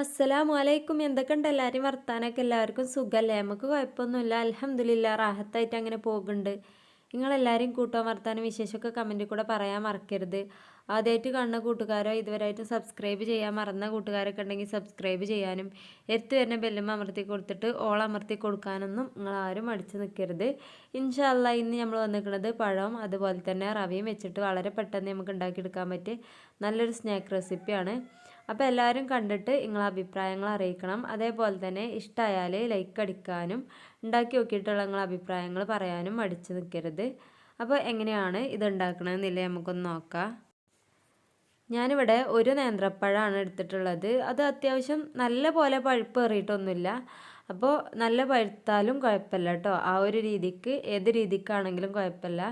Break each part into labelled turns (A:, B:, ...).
A: അസ്സലാമു അലൈക്കും എന്തൊക്കെയുണ്ട് എല്ലാവരും വർത്താനൊക്കെ എല്ലാവർക്കും സുഖമല്ലേ? നമുക്ക് കുഴപ്പമൊന്നുമില്ല. അലഹമ്മദില്ല റാഹത്തായിട്ട് അങ്ങനെ പോകുന്നുണ്ട്. നിങ്ങളെല്ലാവരും കൂട്ടാൻ വർത്താനം വിശേഷമൊക്കെ കമന്റിൽ കൂടെ പറയാൻ മറക്കരുത്. ആദ്യമായിട്ട് കാണുന്ന കൂട്ടുകാരോ ഇതുവരെയായിട്ട് സബ്സ്ക്രൈബ് ചെയ്യാൻ മറന്ന കൂട്ടുകാരൊക്കെ ഉണ്ടെങ്കിൽ സബ്സ്ക്രൈബ് ചെയ്യാനും എത്തു വരുന്ന ബെല്ലും അമർത്തി കൊടുത്തിട്ട് ഓൾ അമർത്തി കൊടുക്കാനൊന്നും നിങ്ങൾ ആരും അടിച്ചു നിൽക്കരുത്. ഇൻഷാല്ല ഇന്ന് നമ്മൾ വന്നിരിക്കുന്നത് പഴം അതുപോലെ തന്നെ റവയും വെച്ചിട്ട് വളരെ പെട്ടെന്ന് നമുക്ക് ഉണ്ടാക്കിയെടുക്കാൻ പറ്റിയ നല്ലൊരു സ്നാക്ക് റെസിപ്പിയാണ് അപ്പോൾ എല്ലാവരും കണ്ടിട്ട് നിങ്ങളെ അഭിപ്രായങ്ങൾ അറിയിക്കണം. അതേപോലെ തന്നെ ഇഷ്ടമായാൽ ലൈക്ക് അടിക്കാനും ഉണ്ടാക്കി നോക്കിയിട്ടുള്ള നിങ്ങളെ അഭിപ്രായങ്ങൾ പറയാനും അടിച്ചു നിൽക്കരുത് അപ്പോൾ എങ്ങനെയാണ് ഇത് ഉണ്ടാക്കണമെന്നില്ല നമുക്കൊന്ന് നോക്കാം. ഞാനിവിടെ ഒരു നേന്ത്രപ്പഴമാണ് എടുത്തിട്ടുള്ളത്. അത് അത്യാവശ്യം നല്ല പോലെ പഴുപ്പ് ഏറിയിട്ടൊന്നുമില്ല അപ്പോൾ നല്ല പഴുത്താലും കുഴപ്പമില്ല കേട്ടോ. ആ ഒരു രീതിക്ക് ഏത് രീതിക്കാണെങ്കിലും കുഴപ്പമില്ല.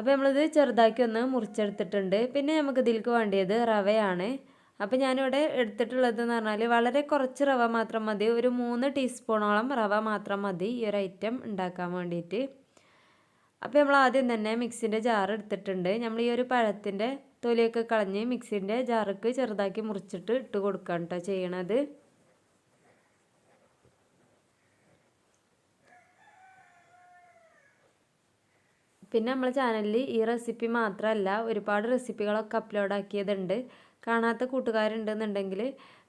A: അപ്പോൾ നമ്മളിത് ചെറുതാക്കി ഒന്ന് മുറിച്ചെടുത്തിട്ടുണ്ട്. പിന്നെ നമുക്ക് ഇതിലേക്ക് വേണ്ടിയത് റവയാണ്. അപ്പോൾ ഞാനിവിടെ എടുത്തിട്ടുള്ളത് എന്ന് പറഞ്ഞാൽ വളരെ കുറച്ച് റവ മാത്രം മതി. ഒരു മൂന്ന് ടീസ്പൂണോളം റവ മാത്രം മതി ഈ ഒരു ഐറ്റം ഉണ്ടാക്കാൻ വേണ്ടിയിട്ട്. അപ്പോൾ നമ്മൾ ആദ്യം തന്നെ മിക്സിന്റെ ജാർ എടുത്തിട്ടുണ്ട്. നമ്മൾ ഈ ഒരു പഴത്തിന്റെ തൊലിയൊക്കെ കളഞ്ഞ് മിക്സിന്റെ ജാർക്ക് ചെറുതാക്കി മുറിച്ചിട്ട് ഇട്ട് കൊടുക്കാം കേട്ടോ ചെയ്യണത്. പിന്നെ നമ്മളെ ചാനലിൽ ഈ റെസിപ്പി മാത്രമല്ല ഒരുപാട് റെസിപ്പികളൊക്കെ അപ്ലോഡ് ആക്കിയതുണ്ട്. കാണാത്ത കൂട്ടുകാരുണ്ടെന്നുണ്ടെങ്കിൽ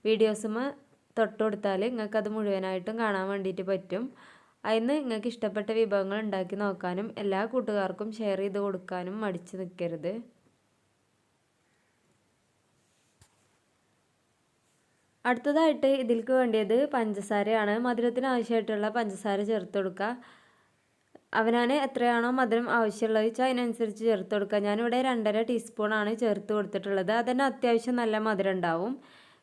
A: വീഡിയോസുമ തൊട്ട് കൊടുത്താൽ നിങ്ങൾക്ക് അത് മുഴുവനായിട്ടും കാണാൻ വേണ്ടിയിട്ട് പറ്റും. അതിന് നിങ്ങൾക്ക് ഇഷ്ടപ്പെട്ട വിഭവങ്ങൾ ഉണ്ടാക്കി നോക്കാനും എല്ലാ കൂട്ടുകാർക്കും ഷെയർ ചെയ്ത് കൊടുക്കാനും മടിച്ച് നിൽക്കരുത് അടുത്തതായിട്ട് ഇതിലേക്ക് വേണ്ടിയത് പഞ്ചസാരയാണ്. മധുരത്തിന് ആവശ്യമായിട്ടുള്ള പഞ്ചസാര ചേർത്ത് കൊടുക്കുക അവനാണ് എത്രയാണോ മധുരം ആവശ്യമുള്ളത് വെച്ചാൽ അതിനനുസരിച്ച് ചേർത്ത് കൊടുക്കുക. ഞാനിവിടെ രണ്ടര ടീസ്പൂണാണ് ചേർത്ത് കൊടുത്തിട്ടുള്ളത്. അതന്നെ അത്യാവശ്യം നല്ല മധുരം ഉണ്ടാവും.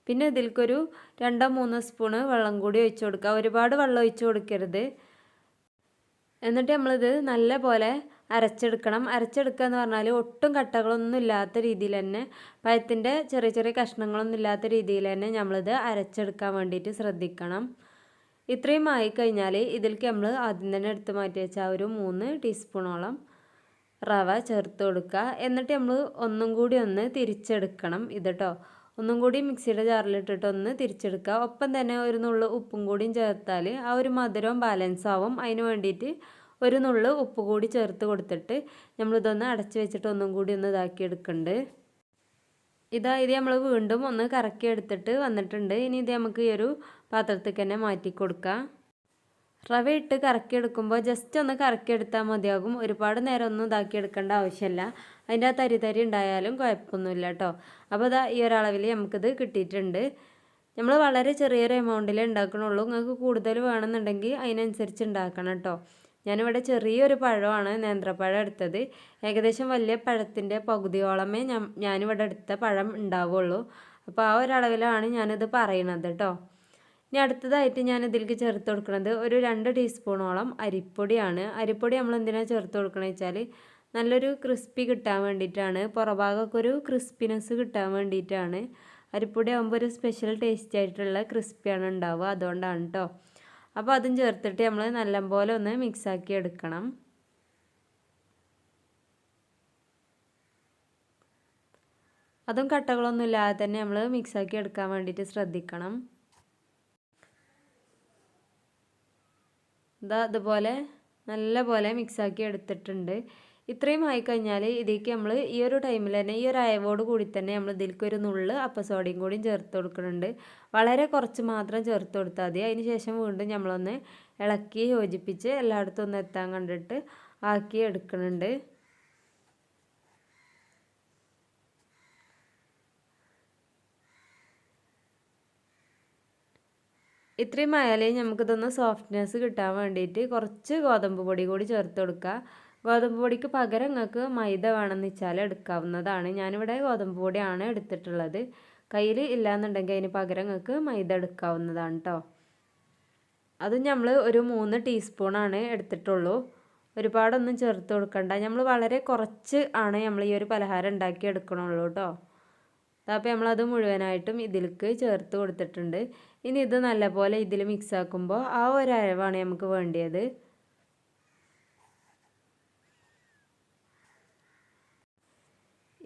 A: പിന്നെ ഇതിൽക്കൊരു രണ്ടോ മൂന്നോ സ്പൂണ് വെള്ളം കൂടി ഒഴിച്ചു കൊടുക്കുക. ഒരുപാട് വെള്ളം ഒഴിച്ചു കൊടുക്കരുത്. എന്നിട്ട് നമ്മളിത് നല്ല പോലെ അരച്ചെടുക്കണം. അരച്ചെടുക്കുക എന്ന് പറഞ്ഞാൽ ഒട്ടും കട്ടകളൊന്നും ഇല്ലാത്ത രീതിയിൽ തന്നെ പഴത്തിന്റെ ചെറിയ ചെറിയ കഷ്ണങ്ങളൊന്നും ഇല്ലാത്ത രീതിയിൽ തന്നെ നമ്മളിത് അരച്ചെടുക്കാൻ വേണ്ടിയിട്ട് ശ്രദ്ധിക്കണം. ഇത്രയും ആയിക്കഴിഞ്ഞാൽ ഇതിലേക്ക് നമ്മൾ ആദ്യം തന്നെ എടുത്ത് മാറ്റി വെച്ച ഒരു മൂന്ന് ടീസ്പൂണോളം റവ ചേർത്ത് കൊടുക്കുക. എന്നിട്ട് നമ്മൾ ഒന്നും കൂടി ഒന്ന് തിരിച്ചെടുക്കണം ഇത് കേട്ടോ ഒന്നും കൂടി മിക്സിയുടെ ജാറിലിട്ടിട്ട് ഒന്ന് തിരിച്ചെടുക്കുക. ഒപ്പം തന്നെ ഒരു നുള്ളു ഉപ്പും കൂടിയും ചേർത്താൽ ആ ഒരു മധുരവും ബാലൻസ് ആവും. അതിന് വേണ്ടിയിട്ട് ഒരു നുള്ളു ഉപ്പ് കൂടി ചേർത്ത് കൊടുത്തിട്ട് നമ്മളിതൊന്ന് അടച്ച് വെച്ചിട്ട് ഒന്നും കൂടി ഒന്ന് ഇതാക്കി എടുക്കുന്നുണ്ട് ഇതാ ഇത് നമ്മൾ വീണ്ടും ഒന്ന് കറക്കി എടുത്തിട്ട് വന്നിട്ടുണ്ട്. ഇനി ഇത് നമുക്ക് ഈ ഒരു പാത്രത്തേക്ക് തന്നെ മാറ്റി കൊടുക്കുക റവ ഇട്ട് കറക്കിയെടുക്കുമ്പോൾ ജസ്റ്റ് ഒന്ന് കറക്കിയെടുത്താൽ മതിയാകും. ഒരുപാട് നേരം ഒന്നും ഇതാക്കി എടുക്കേണ്ട ആവശ്യമില്ല. അതിന്റെ ആ തരി തരി ഉണ്ടായാലും കുഴപ്പമൊന്നുമില്ല കേട്ടോ അപ്പോൾ ഇതാ ഈ ഒരളവിൽ നമുക്കിത് കിട്ടിയിട്ടുണ്ട്. നമ്മൾ വളരെ ചെറിയൊരു എമൗണ്ടിലേ ഉണ്ടാക്കണുള്ളൂ. നിങ്ങൾക്ക് കൂടുതൽ വേണമെന്നുണ്ടെങ്കിൽ അതിനനുസരിച്ച് ഉണ്ടാക്കണം കേട്ടോ. ഞാനിവിടെ ചെറിയൊരു പഴമാണ് നേന്ത്രപ്പഴം എടുത്തത്. ഏകദേശം വലിയ പഴത്തിന്റെ പകുതിയോളമേ ഞാൻ ഞാനിവിടെ എടുത്ത പഴം ഉണ്ടാവുള്ളൂ. അപ്പോൾ ആ ഒരളവിലാണ് ഞാനിത് പറയണത് കേട്ടോ. ഇനി അടുത്തതായിട്ട് ഞാൻ ഇതിലേക്ക് ചേർത്ത് കൊടുക്കുന്നത് ഒരു രണ്ട് ടീസ്പൂണോളം അരിപ്പൊടിയാണ്. അരിപ്പൊടി നമ്മൾ എന്തിനാണ് ചേർത്ത് കൊടുക്കണമെന്ന് വെച്ചാൽ നല്ലൊരു ക്രിസ്പി കിട്ടാൻ വേണ്ടിയിട്ടാണ്. പുറഭാഗമൊക്കെ ഒരു ക്രിസ്പിനെസ് കിട്ടാൻ വേണ്ടിയിട്ടാണ്. അരിപ്പൊടി ആകുമ്പോൾ ഒരു സ്പെഷ്യൽ ടേസ്റ്റ് ആയിട്ടുള്ള ക്രിസ്പിയാണ് ഉണ്ടാവുക. അതുകൊണ്ടാണ് കേട്ടോ അപ്പോൾ അതും ചേർത്തിട്ട് നമ്മൾ നല്ലപോലെ ഒന്ന് മിക്സാക്കി എടുക്കണം. അതും കട്ടകളൊന്നും ഇല്ലാതെ തന്നെ നമ്മൾ മിക്സാക്കി എടുക്കാൻ വേണ്ടിയിട്ട് ശ്രദ്ധിക്കണം. ഇതാ അതുപോലെ നല്ല പോലെ മിക്സാക്കി എടുത്തിട്ടുണ്ട്. ഇത്രയും ആയിക്കഴിഞ്ഞാൽ ഇതിലേക്ക് നമ്മൾ ഈ ഒരു ടൈമിൽ തന്നെ ഈ ഒരു അയവോട് കൂടി തന്നെ നമ്മൾ ഇതിലേക്ക് ഒരു നുള്ള് അപ്പസോഡയും കൂടി ചേർത്ത് കൊടുക്കുന്നുണ്ട്. വളരെ കുറച്ച് മാത്രം ചേർത്ത് കൊടുത്താൽ മതി. അതിന് ശേഷം വീണ്ടും നമ്മളൊന്ന് ഇളക്കി യോജിപ്പിച്ച് എല്ലായിടത്തും ഒന്ന് എത്താൻ കണ്ടിട്ട് ആക്കി എടുക്കുന്നുണ്ട്. ഇത്രയും ആയാലേ നമുക്കിതൊന്ന് സോഫ്റ്റ്നെസ് കിട്ടാൻ വേണ്ടിയിട്ട് കുറച്ച് ഗോതമ്പ് പൊടി കൂടി ചേർത്ത് കൊടുക്കുക ഗോതമ്പ് പൊടിക്ക് പകരം നിങ്ങൾക്ക് മൈദ വേണമെന്ന് വെച്ചാൽ എടുക്കാവുന്നതാണ്. ഞാനിവിടെ ഗോതമ്പ് പൊടിയാണ് എടുത്തിട്ടുള്ളത്. കയ്യിൽ ഇല്ലയെന്നുണ്ടെങ്കിൽ അതിന് പകരം നിങ്ങൾക്ക് മൈദ എടുക്കാവുന്നതാണ് കേട്ടോ അത് നമ്മൾ ഒരു മൂന്ന് ടീസ്പൂണാണ് എടുത്തിട്ടുള്ളൂ. ഒരുപാടൊന്നും ചേർത്ത് കൊടുക്കണ്ട. നമ്മൾ വളരെ കുറച്ച് ആണ് നമ്മൾ ഈ ഒരു പലഹാരം ഉണ്ടാക്കി എടുക്കണുള്ളൂ കേട്ടോ അപ്പോൾ നമ്മളത് മുഴുവനായിട്ടും ഇതിലേക്ക് ചേർത്ത് കൊടുത്തിട്ടുണ്ട്. ഇനി ഇത് നല്ലപോലെ ഇതിൽ മിക്സ് ആക്കുമ്പോൾ ആ ഒരു അരവാണ് നമുക്ക് വേണ്ടിയത്.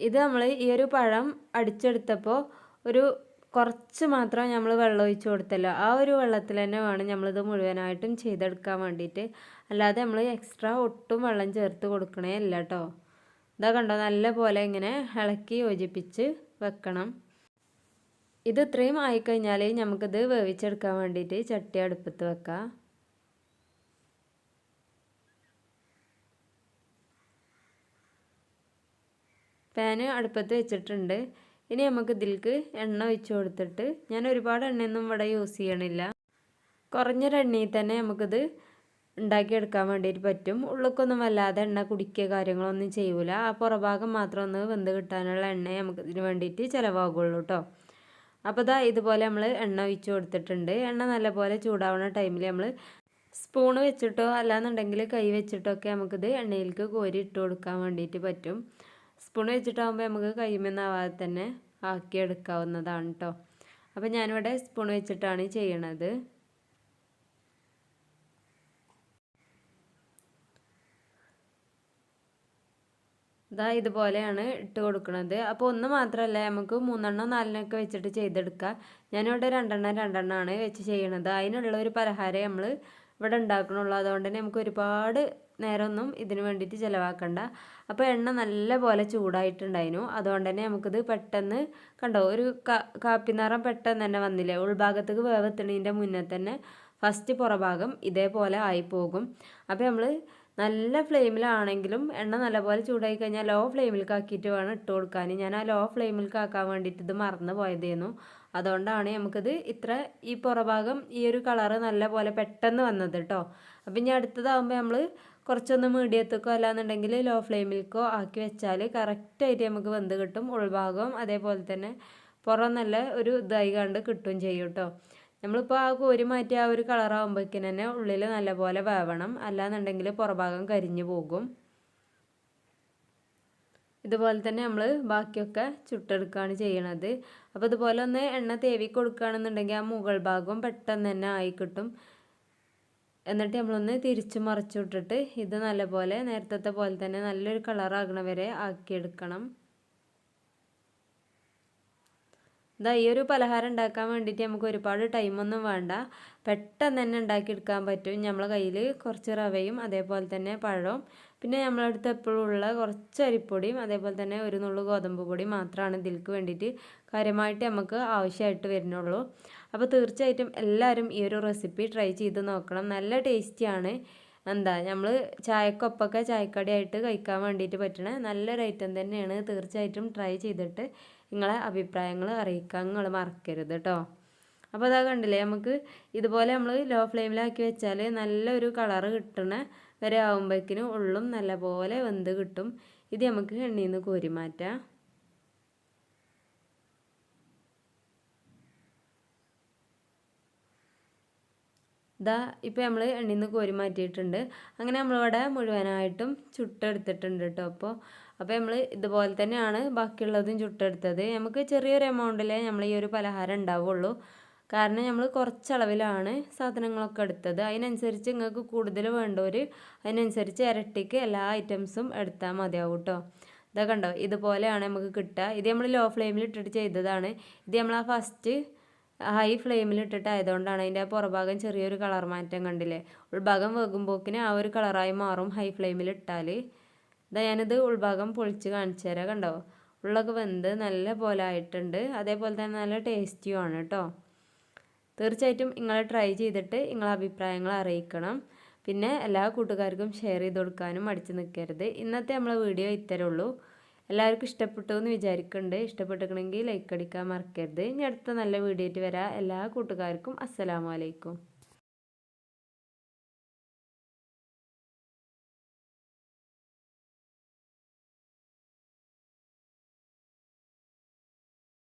A: ഇത് നമ്മൾ ഈ ഒരു പഴം അടിച്ചെടുത്തപ്പോൾ ഒരു കുറച്ച് മാത്രം നമ്മൾ വെള്ളം ഒഴിച്ച് കൊടുത്തല്ലോ. ആ ഒരു വെള്ളത്തിൽ തന്നെ വേണം നമ്മളിത് മുഴുവനായിട്ടും ചെയ്തെടുക്കാൻ വേണ്ടിയിട്ട്. അല്ലാതെ നമ്മൾ എക്സ്ട്രാ ഒട്ടും വെള്ളം ചേർത്ത് കൊടുക്കണേ അല്ല കേട്ടോ ഇതാ കണ്ടോ? നല്ല പോലെ ഇങ്ങനെ ഇളക്കി യോജിപ്പിച്ച് വെക്കണം. ഇത് ഇത്രയും ആയിക്കഴിഞ്ഞാൽ നമുക്കിത് വേവിച്ചെടുക്കാൻ വേണ്ടിയിട്ട് ചട്ടി അടുപ്പത്ത് വെക്കാം. പാന് അടുപ്പത്ത് വെച്ചിട്ടുണ്ട്. ഇനി നമുക്ക് ഇതിലേക്ക് എണ്ണ ഒഴിച്ച് കൊടുത്തിട്ട് ഞാൻ ഒരുപാട് എണ്ണയൊന്നും ഇവിടെ യൂസ് ചെയ്യണില്ല. കുറഞ്ഞൊരെണ്ണയിൽ തന്നെ നമുക്കിത് ഉണ്ടാക്കിയെടുക്കാൻ വേണ്ടിയിട്ട് പറ്റും. ഉള്ളിക്കൊന്നും വല്ലാതെ എണ്ണ കുടിക്കുക കാര്യങ്ങളൊന്നും ചെയ്യൂല. ആ പുറഭാഗം മാത്രം ഒന്ന് വെന്ത് കിട്ടാനുള്ള എണ്ണ നമുക്ക് ഇതിന് വേണ്ടിയിട്ട് ചിലവാകുള്ളൂ കേട്ടോ അപ്പോൾ ഇതാ ഇതുപോലെ നമ്മൾ എണ്ണ ഒഴിച്ച് കൊടുത്തിട്ടുണ്ട്. എണ്ണ നല്ലപോലെ ചൂടാവുന്ന ടൈമിൽ നമ്മൾ സ്പൂൺ വെച്ചിട്ടോ അല്ലാന്നുണ്ടെങ്കിൽ കൈ വെച്ചിട്ടോ ഒക്കെ നമുക്കിത് എണ്ണയിലേക്ക് കോരി ഇട്ട് കൊടുക്കാൻ വേണ്ടിയിട്ട് പറ്റും. സ്പൂൺ വെച്ചിട്ടാകുമ്പോൾ നമുക്ക് കൈമെന്നാവാതെ തന്നെ ആക്കിയെടുക്കാവുന്നതാണ് കേട്ടോ അപ്പോൾ ഞാനിവിടെ സ്പൂൺ വെച്ചിട്ടാണ് ചെയ്യണത്. ഇതാ ഇതുപോലെയാണ് ഇട്ട് കൊടുക്കുന്നത് അപ്പോൾ ഒന്ന് മാത്രമല്ല നമുക്ക് മൂന്നെണ്ണം നാലിനൊക്കെ വെച്ചിട്ട് ചെയ്തെടുക്കുക ഞാനിവിടെ രണ്ടെണ്ണം രണ്ടെണ്ണമാണ് വെച്ച് ചെയ്യണത്. അതിനുള്ള ഒരു പലഹാരം നമ്മൾ ഇവിടെ ഉണ്ടാക്കണുള്ളൂ. അതുകൊണ്ട് തന്നെ നമുക്ക് ഒരുപാട് നേരമൊന്നും ഇതിന് വേണ്ടിയിട്ട് ചിലവാക്കണ്ട. അപ്പോൾ എണ്ണ നല്ല പോലെ ചൂടായിട്ടുണ്ടായിരുന്നു. അതുകൊണ്ട് തന്നെ നമുക്കിത് പെട്ടെന്ന് കണ്ടോ ഒരു കാപ്പി നിറം പെട്ടെന്ന് തന്നെ വന്നില്ലേ? ഉൾഭാഗത്തേക്ക് വേവെത്തണീന്റെ മുന്നേ തന്നെ ഫസ്റ്റ് പുറഭാഗം ഇതേപോലെ ആയി പോകും അപ്പോൾ നമ്മൾ നല്ല ഫ്ലെയിമിലാണെങ്കിലും എണ്ണ നല്ലപോലെ ചൂടായി കഴിഞ്ഞാൽ ലോ ഫ്ലെയിമിൽക്കാക്കിയിട്ട് വേണം ഇട്ട് കൊടുക്കാൻ. ഞാൻ ആ ലോ ഫ്ലെയിമിലേക്ക് ആക്കാൻ വേണ്ടിയിട്ട് ഇത് മറന്നു പോയതേനു അതുകൊണ്ടാണ് നമുക്കിത് ഇത്ര ഈ പുറഭാഗം ഈ ഒരു കളറ് നല്ല പോലെ പെട്ടെന്ന് വന്നത് കേട്ടോ അപ്പം ഇനി അടുത്തതാകുമ്പോൾ നമ്മൾ കുറച്ചൊന്ന് മീഡിയത്തേക്കോ അല്ലാന്നുണ്ടെങ്കിൽ ലോ ഫ്ലെയിമിലേക്കോ ആക്കി വെച്ചാൽ കറക്റ്റായിട്ട് നമുക്ക് വെന്ത് കിട്ടും. ഉൾഭാഗം അതേപോലെ തന്നെ പുറം നല്ല ഒരു ഇതായി കണ്ട് കിട്ടുകയും ചെയ്യും കേട്ടോ നമ്മളിപ്പോൾ ആ കോരി മാറ്റി ആ ഒരു കളറാകുമ്പോഴേക്കിന് തന്നെ ഉള്ളിൽ നല്ലപോലെ വേവണം. അല്ലാന്നുണ്ടെങ്കിൽ പുറഭാഗം കരിഞ്ഞു പോകും. ഇതുപോലെ തന്നെ നമ്മൾ ബാക്കിയൊക്കെ ചുട്ടെടുക്കുകയാണ് ചെയ്യണത്. അപ്പോൾ ഇതുപോലെ ഒന്ന് എണ്ണ തേവി കൊടുക്കുകയാണെന്നുണ്ടെങ്കിൽ ആ മുകൾ ഭാഗവും പെട്ടെന്ന് തന്നെ ആയി കിട്ടും. എന്നിട്ട് നമ്മളൊന്ന് തിരിച്ചു മറിച്ചു വിട്ടിട്ട് ഇത് നല്ലപോലെ നേരത്തെ പോലെ തന്നെ നല്ലൊരു കളറാകണ വരെ ആക്കിയെടുക്കണം. ഇതാ ഈ ഒരു പലഹാരം ഉണ്ടാക്കാൻ വേണ്ടിയിട്ട് നമുക്ക് ഒരുപാട് ടൈമൊന്നും വേണ്ട. പെട്ടെന്ന് തന്നെ ഉണ്ടാക്കിയെടുക്കാൻ പറ്റും. നമ്മളെ കയ്യിൽ കുറച്ച് റവയും അതേപോലെ തന്നെ പഴവും പിന്നെ നമ്മളടുത്ത് എപ്പോഴും ഉള്ള കുറച്ച് അരിപ്പൊടിയും അതേപോലെ തന്നെ ഒരു നുള്ളു ഗോതമ്പ് പൊടി മാത്രമാണ് ഇതിൽക്ക് വേണ്ടിയിട്ട് കാര്യമായിട്ട് നമുക്ക് ആവശ്യമായിട്ട് വരുന്നുള്ളൂ. അപ്പോൾ തീർച്ചയായിട്ടും എല്ലാവരും ഈ ഒരു റെസിപ്പി ട്രൈ ചെയ്ത് നോക്കണം. നല്ല ടേസ്റ്റിയാണ് എന്താ നമ്മൾ ചായക്കൊപ്പൊക്കെ ചായക്കടിയായിട്ട് കഴിക്കാൻ വേണ്ടിയിട്ട് പറ്റണ നല്ലൊരു ഐറ്റം തന്നെയാണ്. തീർച്ചയായിട്ടും ട്രൈ ചെയ്തിട്ട് നിങ്ങളെ അഭിപ്രായങ്ങൾ അറിയിക്കാൻ നിങ്ങൾ മറക്കരുത് കേട്ടോ അപ്പോൾ അതാ കണ്ടില്ലേ നമുക്ക് ഇതുപോലെ നമ്മൾ ലോ ഫ്ലെയിമിലാക്കി വെച്ചാൽ നല്ലൊരു കളറ് കിട്ടണ വരെ ആകുമ്പോഴേക്കിനും ഉള്ളും നല്ലപോലെ വെന്ത് കിട്ടും. ഇത് നമുക്ക് എണ്ണയിൽ നിന്ന് കോരി മാറ്റാം. ഇതാ ഇപ്പോൾ നമ്മൾ എണ്ണയിൽ നിന്ന് കോരി മാറ്റിയിട്ടുണ്ട്. അങ്ങനെ നമ്മളിവിടെ മുഴുവനായിട്ടും ചുട്ടെടുത്തിട്ടുണ്ട് കേട്ടോ അപ്പോൾ അപ്പോൾ നമ്മൾ ഇതുപോലെ തന്നെയാണ് ബാക്കിയുള്ളതും ചുട്ടെടുത്തത്. നമുക്ക് ചെറിയൊരു എമൗണ്ടിലേ നമ്മൾ ഈ ഒരു പലഹാരം ഉണ്ടാവുള്ളൂ. കാരണം നമ്മൾ കുറച്ചളവിലാണ് സാധനങ്ങളൊക്കെ എടുത്തത്. അതിനനുസരിച്ച് നിങ്ങൾക്ക് കൂടുതൽ വേണ്ടവർ അതിനനുസരിച്ച് ഇരട്ടിക്ക് എല്ലാ ഐറ്റംസും എടുത്താൽ മതിയാവും കേട്ടോ ഇതൊക്കെ കണ്ടോ? ഇതുപോലെയാണ് നമുക്ക് കിട്ടുക. ഇത് നമ്മൾ ലോ ഫ്ലെയിമിൽ ഇട്ടിട്ട് ചെയ്തതാണ്. ഇത് നമ്മൾ ആ ഫസ്റ്റ് ഹൈ ഫ്ലെയിമിൽ ഇട്ടിട്ട് ആയതുകൊണ്ടാണ് അതിന്റെ പുറഭാഗം ചെറിയൊരു കളർ മാറ്റം കണ്ടില്ലേ? ഉൾഭാഗം വെകുമ്പോക്കിന് ആ ഒരു കളറായി മാറും ഹൈ ഫ്ലെയിമിൽ ഇട്ടാൽ ഇതാ ഞാനിത് ഉൾഭാഗം പൊളിച്ച് കാണിച്ചു തരാം കണ്ടോ? ഉള്ളൊക്കെ വെന്ത് നല്ല പോലെ ആയിട്ടുണ്ട്. അതേപോലെ തന്നെ നല്ല ടേസ്റ്റിയുമാണ് കേട്ടോ തീർച്ചയായിട്ടും നിങ്ങൾ ട്രൈ ചെയ്തിട്ട് നിങ്ങളെ അഭിപ്രായങ്ങൾ അറിയിക്കണം. പിന്നെ എല്ലാ കൂട്ടുകാർക്കും ഷെയർ ചെയ്ത് കൊടുക്കാനും അടിച്ചു നിൽക്കരുത് ഇന്നത്തെ നമ്മളെ വീഡിയോ ഇത്തരേ ഉള്ളൂ. എല്ലാവർക്കും ഇഷ്ടപ്പെട്ടു എന്ന് വിചാരിക്കുന്നുണ്ട് ഇഷ്ടപ്പെട്ടിട്ടുണ്ടെങ്കിൽ ലൈക്ക് അടിക്കാൻ മറക്കരുത്. ഇനി അടുത്ത നല്ല വീഡിയോ ആയിട്ട് വരാം. എല്ലാ കൂട്ടുകാർക്കും അസ്സലാമലൈക്കും